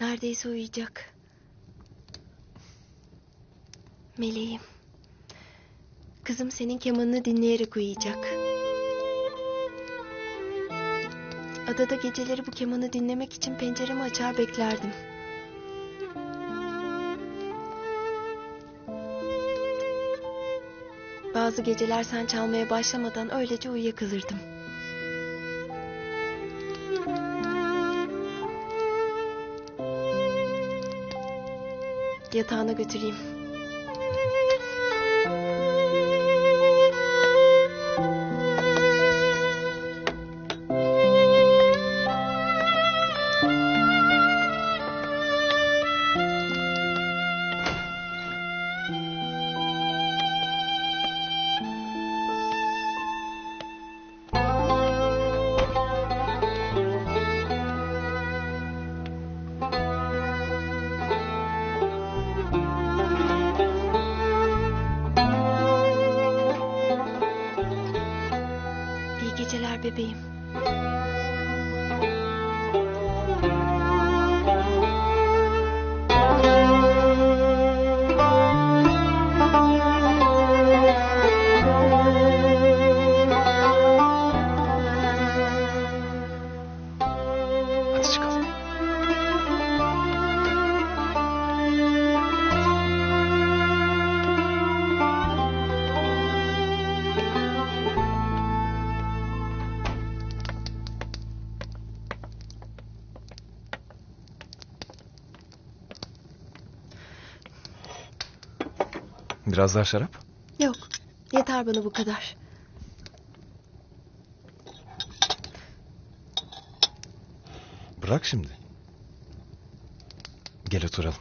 Neredeyse uyuyacak. Meleğim. Kızım senin kemanını dinleyerek uyuyacak. Adada geceleri bu kemanı dinlemek için penceremi açar beklerdim. Bazı geceler sen çalmaya başlamadan öylece uyuyakalırdım. Yatağına götüreyim. Biraz daha şarap. Yok, yeter bana bu kadar. Bırak şimdi. Gel oturalım.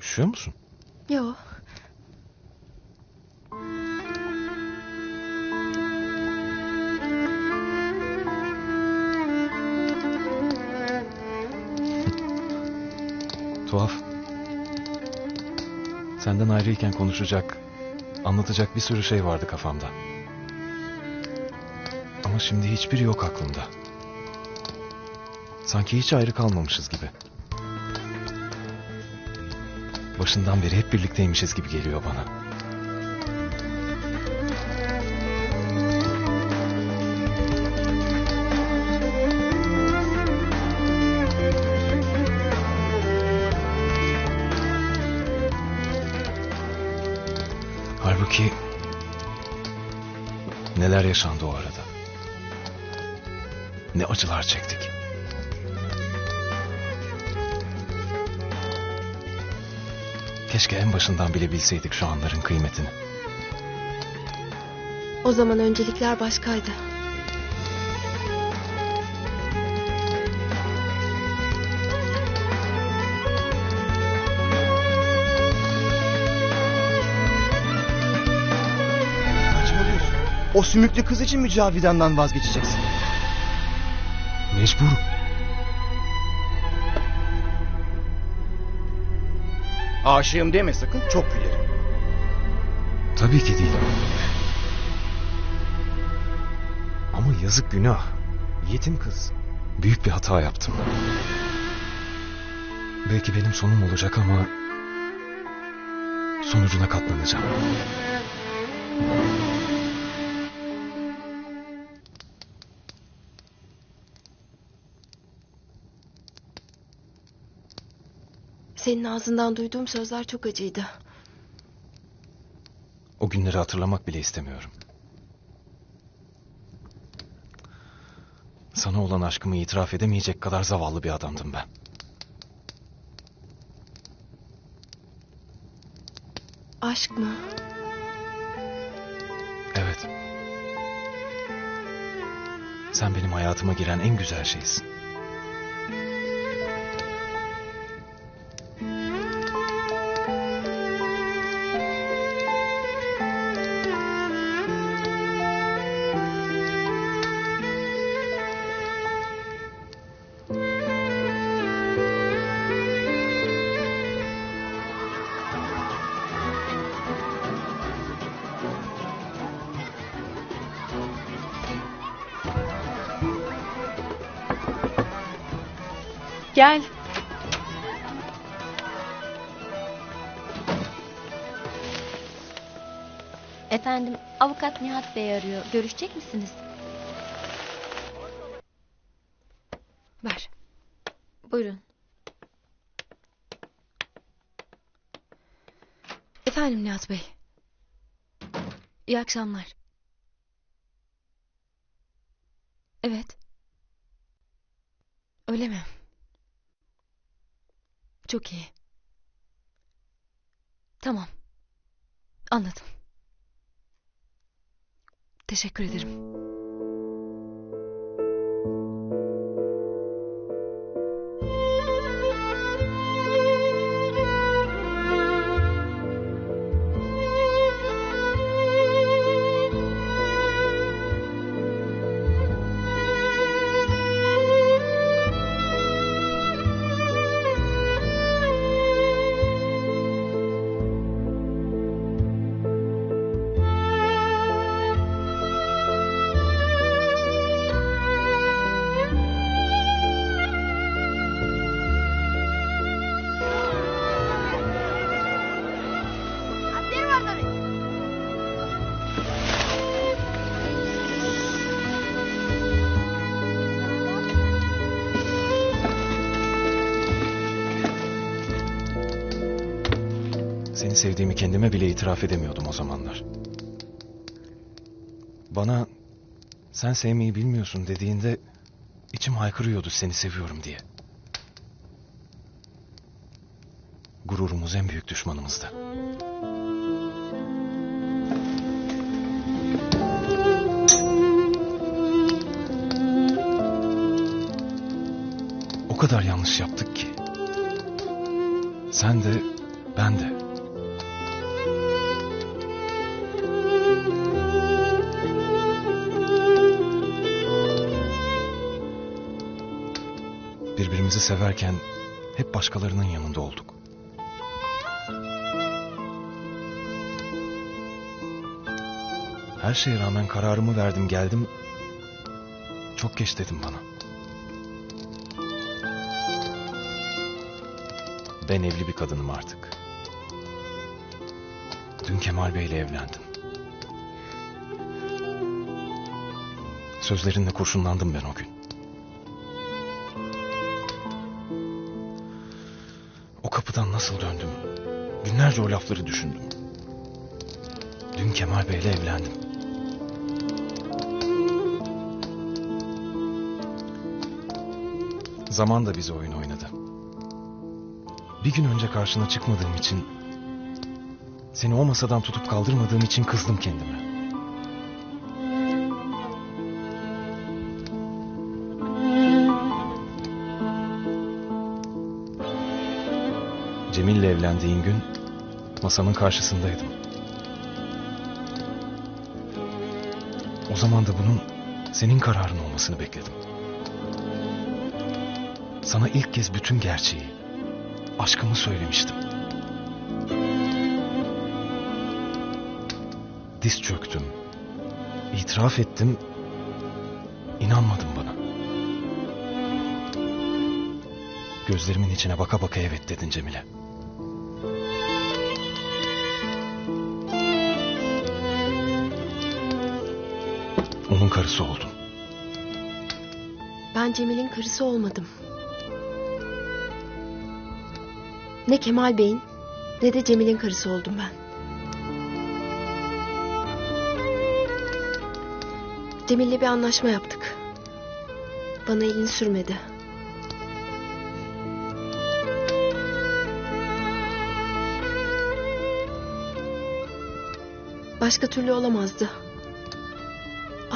Üşüyor musun? Yok. Tuhaf. Senden ayrıyken konuşacak, anlatacak bir sürü şey vardı kafamda. Ama şimdi hiçbiri yok aklımda. Sanki hiç ayrı kalmamışız gibi. Başından beri hep birlikteymişiz gibi geliyor bana. Halbuki neler yaşandı o arada. Ne acılar çektik. Keşke en başından bile bilseydik şu anların kıymetini. O zaman öncelikler başkaydı. O sümüklü kız için mi Cavidan'dan vazgeçeceksin? Mecburum. Aşığım deme sakın çok gülerim. Tabii ki değil. Ama yazık günah. Yetim kız. Büyük bir hata yaptım. Belki benim sonum olacak ama... Sonucuna katlanacağım. Senin ağzından duyduğum sözler çok acıydı. O günleri hatırlamak bile istemiyorum. Sana olan aşkımı itiraf edemeyecek kadar zavallı bir adamdım ben. Aşk mı? Evet. Sen benim hayatıma giren en güzel şeysin. Gel. Efendim, avukat Nihat Bey arıyor. Görüşecek misiniz? Ver. Buyurun. Efendim Nihat Bey. İyi akşamlar. Evet. Öyle mi? Çok iyi. Tamam. Anladım. Teşekkür ederim. Seni sevdiğimi kendime bile itiraf edemiyordum o zamanlar. Bana sen sevmeyi bilmiyorsun dediğinde içim haykırıyordu seni seviyorum diye. Gururumuz en büyük düşmanımızdı. O kadar yanlış yaptık ki. Sen de ben de. Birbirimizi severken hep başkalarının yanında olduk. Her şeye rağmen kararımı verdim geldim. Çok geç dedim bana. Ben evli bir kadınım artık. Dün Kemal Bey'le evlendim. Sözlerinle kurşunlandım ben o gün. Kapıdan nasıl döndüm? Günlerce o lafları düşündüm. Dün Kemal Bey'le evlendim. Zaman da bize oyun oynadı. Bir gün önce karşına çıkmadığım için... ...seni o masadan tutup kaldırmadığım için kızdım kendime. Cemil'le evlendiğin gün masanın karşısındaydım. O zaman da bunun senin kararın olmasını bekledim. Sana ilk kez bütün gerçeği, aşkımı söylemiştim. Diz çöktüm, itiraf ettim, inanmadın bana. Gözlerimin içine baka baka evet dedin Cemile. Onun karısı oldun. Ben Cemil'in karısı olmadım. Ne Kemal Bey'in ne de Cemil'in karısı oldum ben. Cemil'le bir anlaşma yaptık. Bana elini sürmedi. Başka türlü olamazdı.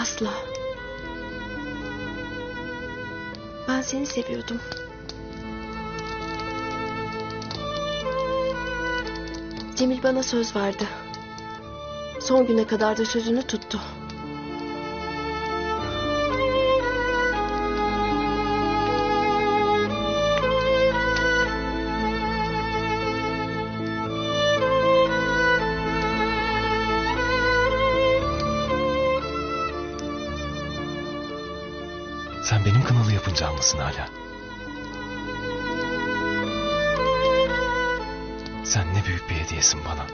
Asla. Ben seni seviyordum. Cemil bana söz verdi. Son güne kadar da sözünü tuttu. canlısın hala. Sen ne büyük bir hediyesin bana.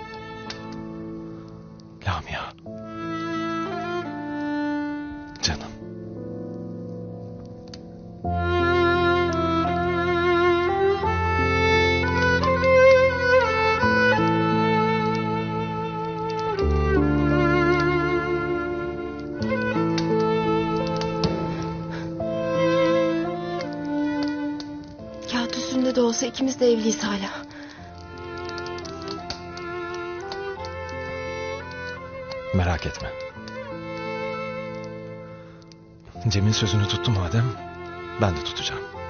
Lamia. Olsa ikimiz de evliyiz hala. Merak etme. Cemil sözünü tuttu madem ben de tutacağım.